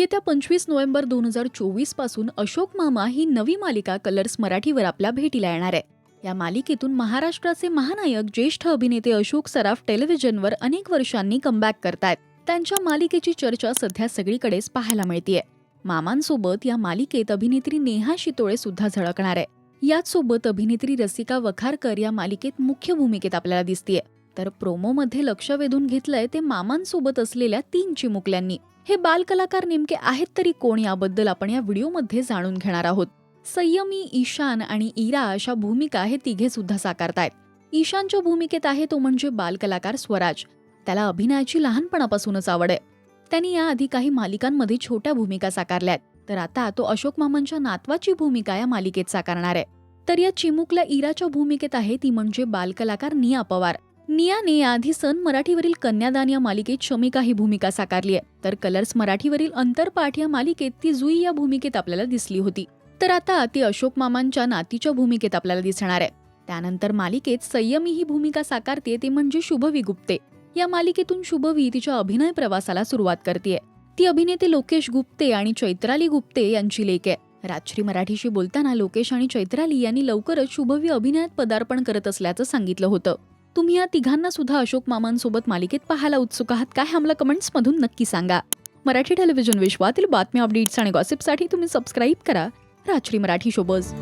येत्या पंचवीस नोव्हेंबर दोन हजार चोवीसपासून अशोक मामा ही नवी मालिका कलर्स मराठीवर आपल्या भेटीला येणार आहे. या मालिकेतून महाराष्ट्राचे महानायक ज्येष्ठ अभिनेते अशोक सराफ टेलिव्हिजनवर अनेक वर्षांनी कमबॅक करतायत. त्यांच्या मालिकेची चर्चा सध्या सगळीकडेच पाहायला मिळतीये. मामांसोबत या मालिकेत अभिनेत्री नेहा शितोळे सुद्धा झळकणार आहे. याचसोबत अभिनेत्री रसिका वखारकर या मालिकेत मुख्य भूमिकेत आपल्याला दिसतीये. तर प्रोमोमध्ये लक्ष वेधून घेतलंय ते मामांसोबत असलेल्या तीन चिमुकल्यांनी. हे बालकलाकार नेमके आहेत तरी कोण याबद्दल आपण या व्हिडिओमध्ये जाणून घेणार आहोत. संयमी ईशान आणि इरा अशा भूमिका हे तिघे सुद्धा साकारतायत. ईशानच्या भूमिकेत आहे तो म्हणजे बालकलाकार स्वराज. त्याला अभिनयाची लहानपणापासूनच आवड आहे. त्यांनी याआधी काही मालिकांमध्ये छोट्या भूमिका साकारल्यात. तर आता तो अशोक मामांच्या नातवाची भूमिका या मालिकेत साकारणार आहे. तर या चिमुकल्या इराच्या भूमिकेत आहे ती म्हणजे बालकलाकार निया पवार. नियाने याआधी सन मराठीवरील कन्यादान या मालिकेत शमिका ही भूमिका साकारली आहे. तर कलर्स मराठीवरील अंतरपाठ या मालिकेत ती जुई या भूमिकेत आपल्याला दिसली होती. तर आता ती अशोक मामांच्या नातीच्या भूमिकेत आपल्याला दिसणार आहे. त्यानंतर मालिकेत संयमी ही भूमिका साकारते ते म्हणजे शुभवी गुप्ते. या मालिकेतून शुभवी तिच्या अभिनय प्रवासाला सुरुवात करते ती अभिनेते लोकेश गुप्ते आणि चैत्राली गुप्ते यांची लेख आहे. राजश्री मराठीशी बोलताना लोकेश आणि चैत्राली यांनी लवकरच शुभवी अभिनयात पदार्पण करत असल्याचं सांगितलं होतं. तुम्ही या तिघांना सुद्धा अशोक मामांसोबत मालिकेत पाहायला उत्सुक आहात. काय आम्हाला कमेंट्समधून नक्की सांगा. मराठी टेलिव्हिजन विश्वातील बातम्या अपडेट्स आणि गॉसिपसाठी तुम्ही सबस्क्राईब करा. राजश्री मराठी शोबज